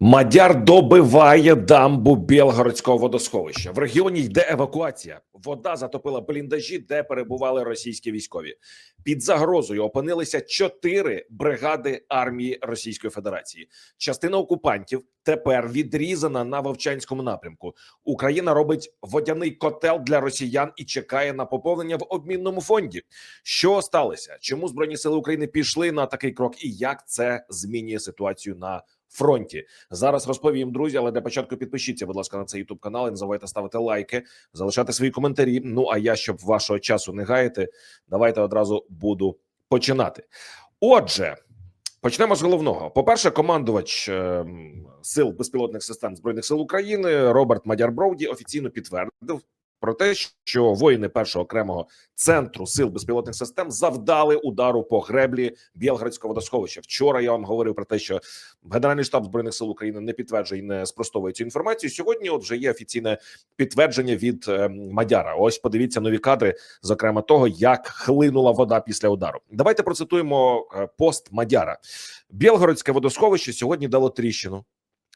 Мадяр добиває дамбу Білгородського водосховища. В регіоні йде евакуація. Вода затопила бліндажі, де перебували російські військові. Під загрозою опинилися чотири бригади армії Російської Федерації. Частина окупантів тепер відрізана на Вовчанському напрямку. Україна робить водяний котел для росіян і чекає на поповнення в обмінному фонді. Що сталося? Чому збройні сили України пішли на такий крок, і як це змінює ситуацію на фронті? Зараз розповім, друзі. Але для початку підпишіться, будь ласка, на цей youtube канал. І не забувайте ставити лайки, залишати свої коментарі. Ну а я, щоб вашого часу не гаяти, давайте одразу буду починати. Отже. Почнемо з головного. По перше, командувач е, сил безпілотних систем збройних сил України Роберт Мадяр Броуді офіційно підтвердив про те, що воїни першого окремого центру сил безпілотних систем завдали удару по греблі Білградського водосховища. Вчора я вам говорив про те, що Генеральний штаб збройних сил України не підтверджує і не спростовує цю інформацію. Сьогодні, от вже є офіційне підтвердження від е, Мадяра. Ось подивіться нові кадри, зокрема того, як хлинула вода після удару. Давайте процитуємо е, пост Мадяра. Білгородське водосховище сьогодні дало тріщину.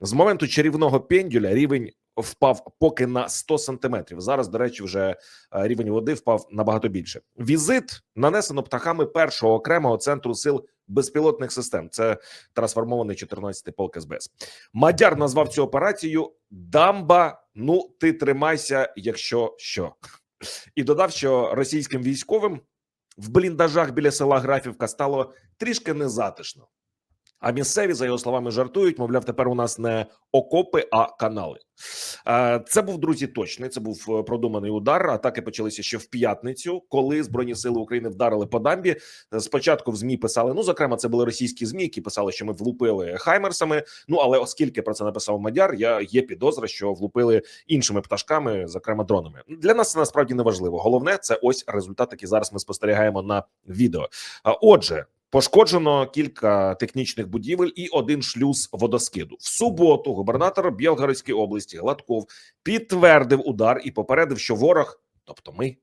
З моменту чарівного пендюля рівень впав поки на 100 сантиметрів. Зараз, до речі, вже е, рівень води впав набагато більше. Візит нанесено птахами першого окремого центру сил безпілотних систем. Це трансформований 14-й полк СБС. Мадяр назвав цю операцію Дамба. Ну, ти тримайся, якщо що, і додав, що російським військовим в бліндажах біля села Графівка стало трішки незатишно. А місцеві, за його словами, жартують. Мовляв, тепер у нас не окопи, а канали. Е, Це був друзі. точний. Це був е, продуманий удар. Атаки почалися ще в п'ятницю, коли збройні сили України вдарили по дамбі. Е, Спочатку в змі писали. Ну, зокрема, це були російські змі, які писали, що ми влупили хаймерсами. Ну але оскільки про це написав Мадяр, я є підозра, що влупили іншими пташками, зокрема дронами. Для нас це насправді не важливо. Головне це ось результат, який зараз ми спостерігаємо на відео. Отже. Пошкоджено кілька технічних будівель і один шлюз водоскиду. В суботу губернатор Білгородської області Гладков підтвердив удар і попередив, що ворог, тобто ми,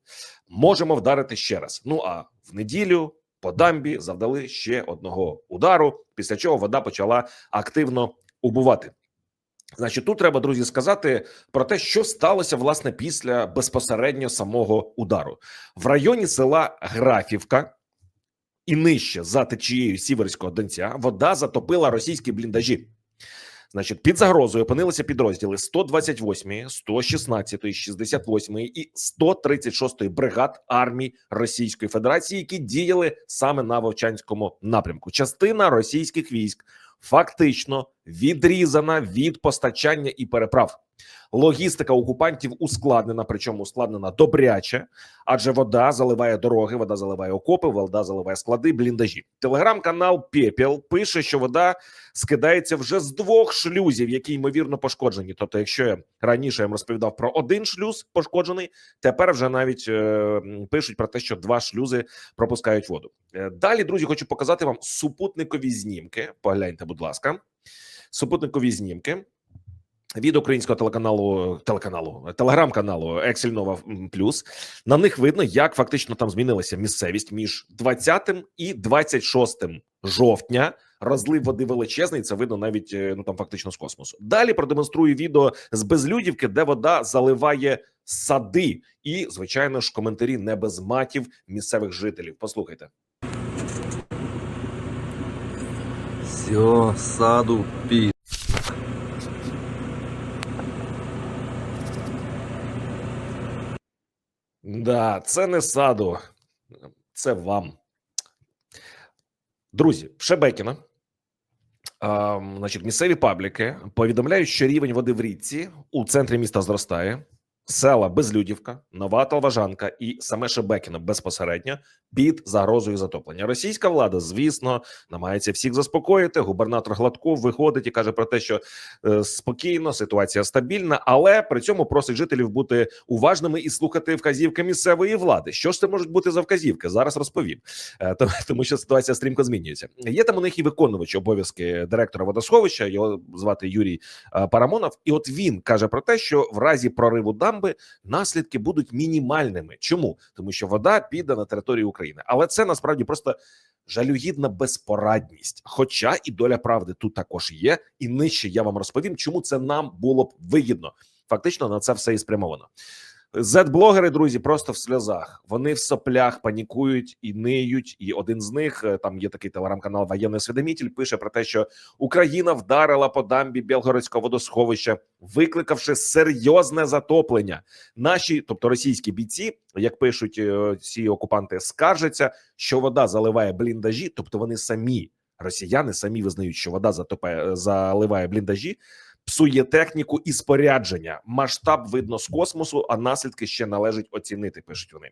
можемо вдарити ще раз. Ну а в неділю по дамбі завдали ще одного удару, після чого вода почала активно убувати. Значить, тут треба друзі сказати про те, що сталося власне після безпосередньо самого удару в районі села Графівка і нижче за течією Сіверського Донця вода затопила російські бліндажі. Значить, під загрозою опинилися підрозділи 128, 116, 68 і 136 бригад армії Російської Федерації, які діяли саме на Вовчанському напрямку. Частина російських військ фактично відрізана від постачання і переправ. Логістика окупантів ускладнена, причому ускладнена добряче, адже вода заливає дороги, вода заливає окопи, вода заливає склади, бліндажі. Телеграм-канал Пепел пише, що вода скидається вже з двох шлюзів, які ймовірно пошкоджені. Тобто, якщо я раніше я вам розповідав про один шлюз пошкоджений, тепер вже навіть е, пишуть про те, що два шлюзи пропускають воду. Е, Далі, друзі, хочу показати вам супутникові знімки. Погляньте, будь ласка, супутникові знімки від українського телеканалу телеканалу телеграм-каналу Nova Plus. На них видно, як фактично там змінилася місцевість між 20 і 26 жовтня. Розлив води величезний. Це видно навіть е, ну там фактично з космосу. Далі продемонструю відео з безлюдівки, де вода заливає сади, і звичайно ж коментарі не без матів місцевих жителів. Послухайте. Все, саду пи. Да, це не саду, це вам. Друзі, Шебекіна, значить, місцеві пабліки повідомляють, що рівень води в річці у центрі міста зростає. Села Безлюдівка, Нова Талважанка і саме Шебекіно безпосередньо під загрозою затоплення. Російська влада, звісно, намагається всіх заспокоїти. Губернатор Гладков виходить і каже про те, що е, спокійно, ситуація стабільна, але при цьому просить жителів бути уважними і слухати вказівки місцевої влади. Що ж це можуть бути за вказівки? Зараз розповім, Е, тому, що ситуація стрімко змінюється. Є там у них і виконувач обов'язки директора водосховища. Його звати Юрій е, Парамонов. І от він каже про те, що в разі прориву дамби дамби, наслідки будуть мінімальними. Чому? Тому що вода піде на територію України, але це насправді просто жалюгідна безпорадність. Хоча і доля правди тут також є, і нижче я вам розповім, чому це нам було б вигідно. Фактично на це все і спрямовано. Зет-блогери, друзі, просто в сльозах. Вони в соплях панікують і ниють. І один з них е, там є такий телеграм-канал Воєнний освідомитель, пише про те, що Україна вдарила по дамбі Білгородського водосховища, викликавши серйозне затоплення. Наші, тобто російські бійці, як пишуть е, ці окупанти, скаржаться, що вода заливає бліндажі, тобто вони самі росіяни самі визнають, що вода затопає заливає бліндажі псує техніку і спорядження. Масштаб видно з космосу, а наслідки ще належить оцінити. Пишуть вони,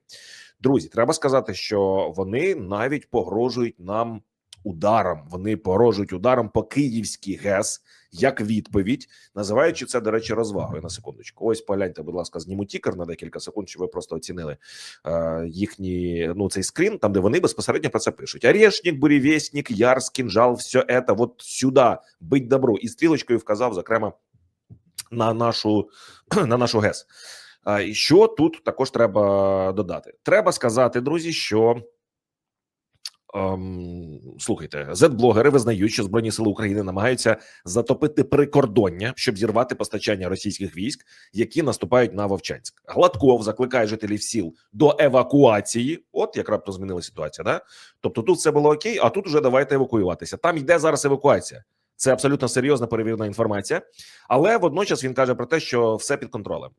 друзі. Треба сказати, що вони навіть погрожують нам ударом. Вони погрожують ударом по Київській ГЕС як відповідь, називаючи це, до речі, розвагою на секундочку. Ось погляньте, будь ласка, зніму тікер на декілька секунд, щоб ви просто оцінили е, їхні ну цей скрін, там де вони безпосередньо про це пишуть: Орешник, буревестник, Ярс, кінжал, все це вот сюди, бить добро. І стрілочкою вказав, зокрема, на нашу на нашу ГЕС. Що тут також треба додати? Треба сказати, друзі, що. Ем, слухайте, зет-блогери визнають, що збройні сили України намагаються затопити прикордоння, щоб зірвати постачання російських військ, які наступають на Вовчанськ. Гладков закликає жителів сіл до евакуації. От як раптом змінила ситуація. Да, тобто тут все було окей, а тут уже давайте евакуюватися. Там йде зараз евакуація. Це абсолютно серйозна перевірена інформація, але водночас він каже про те, що все під контролем.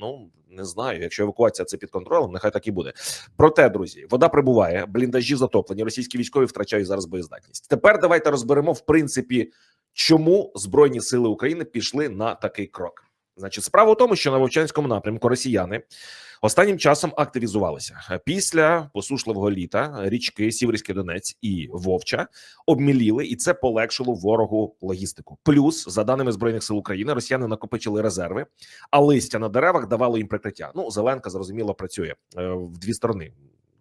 Ну не знаю, якщо евакуація це під контролем, нехай так і буде. Проте, друзі, вода прибуває, бліндажі затоплені. Російські військові втрачають зараз боєздатність. Тепер давайте розберемо в принципі, чому збройні сили України пішли на такий крок. Значить, справа в тому, що на Вовчанському напрямку росіяни останнім часом активізувалися після посушливого літа. Річки Сіверський Донець і Вовча обміліли, і це полегшило ворогу логістику. Плюс, за даними збройних сил України, росіяни накопичили резерви, а листя на деревах давало їм прикриття. Ну, Зеленка зрозуміло працює е, в дві сторони.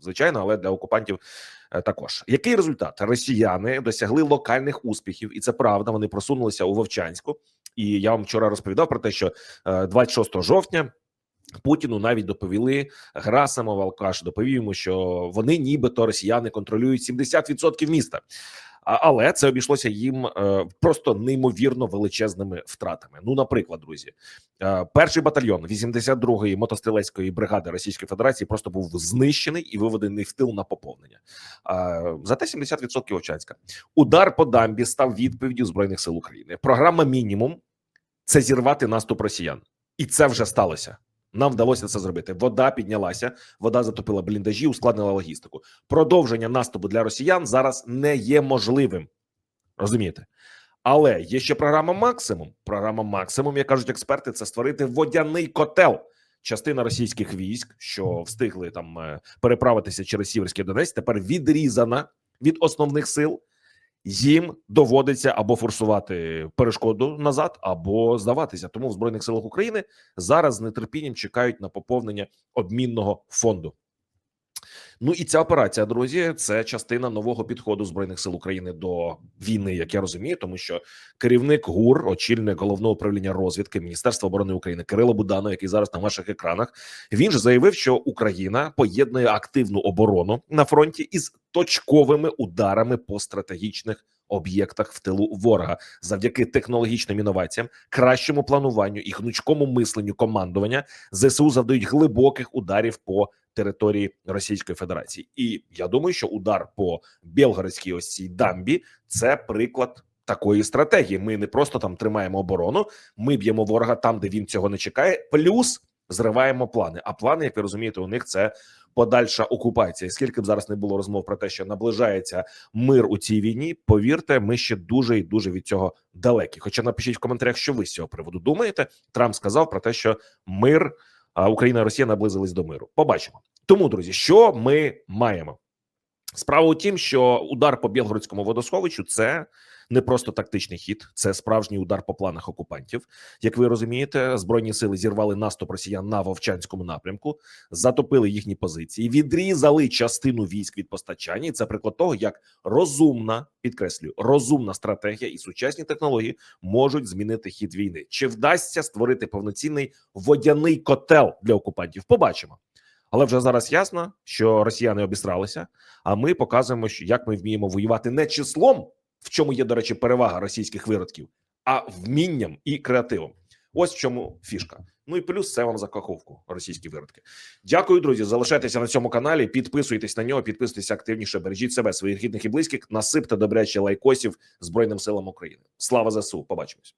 Звичайно, але для окупантів е, також який результат? Росіяни досягли локальних успіхів, і це правда. Вони просунулися у Вовчанську. І я вам вчора розповідав про те, що е, 26 жовтня. Путіну навіть доповіли Грасимов Алкаш, доповів йому, що вони, нібито росіяни, контролюють 70% міста. Але це обійшлося їм е, просто неймовірно величезними втратами. Ну, наприклад, друзі, е, перший батальйон 82-ї мотострілецької бригади Російської Федерації просто був знищений і виведений в тил на поповнення. Е, Зате 70% Овчанська. Удар по дамбі став відповіддю збройних сил України. Програма мінімум це зірвати наступ росіян, і це вже сталося. Нам вдалося це зробити. Вода піднялася, вода затопила бліндажі, ускладнила логістику. Продовження наступу для росіян зараз не є можливим. Розумієте? Але є ще програма максимум. Програма максимум, як кажуть експерти, це створити водяний котел. Частина російських військ, що встигли там е, переправитися через Сіверський Донець, тепер відрізана від основних сил. Їм доводиться або форсувати перешкоду назад, або здаватися. Тому в збройних силах України зараз з нетерпінням чекають на поповнення обмінного фонду. Ну і ця операція, друзі, це частина нового підходу збройних сил України до війни, як я розумію, тому що керівник ГУР, очільник головного управління розвідки Міністерства оборони України Кирило Буданов, який зараз на ваших екранах, він ж заявив, що Україна поєднує активну оборону на фронті із точковими ударами по стратегічних об'єктах в тилу ворога завдяки технологічним інноваціям, кращому плануванню і гнучкому мисленню командування ЗСУ завдають глибоких ударів по території Російської Федерації. І я думаю, що удар по Білгородській ось цій дамбі це приклад. Такої стратегії ми не просто там тримаємо оборону, ми б'ємо ворога там, де він цього не чекає. Плюс зриваємо плани. А плани, як ви розумієте, у них це подальша окупація. Скільки б зараз не було розмов про те, що наближається мир у цій війні, повірте, ми ще дуже і дуже від цього далекі. Хоча напишіть в коментарях, що ви з цього приводу думаєте. Трамп сказав про те, що мир Україна і Росія наблизились до миру. Побачимо. Тому, друзі, що ми маємо? Справа у тім, що удар по Білгородському водосховищу це не просто тактичний хід, це справжній удар по планах окупантів. Як ви розумієте, збройні сили зірвали наступ росіян на Вовчанському напрямку, затопили їхні позиції, відрізали частину військ від постачання. І це приклад того, як розумна підкреслюю, розумна стратегія і сучасні технології можуть змінити хід війни. Чи вдасться створити повноцінний водяний котел для окупантів? Побачимо. Але вже зараз ясно, що росіяни обісралися. А ми показуємо, як ми вміємо воювати не числом, в чому є, до речі, перевага російських виродків, а вмінням і креативом. Ось в чому фішка. Ну і плюс це вам за каховку, російські виродки. Дякую, друзі. Залишайтеся на цьому каналі, підписуйтесь на нього, підписуйтесь активніше, бережіть себе, своїх рідних і близьких, насипте добряче лайкосів Збройним силам України. Слава ЗСУ! Побачимось.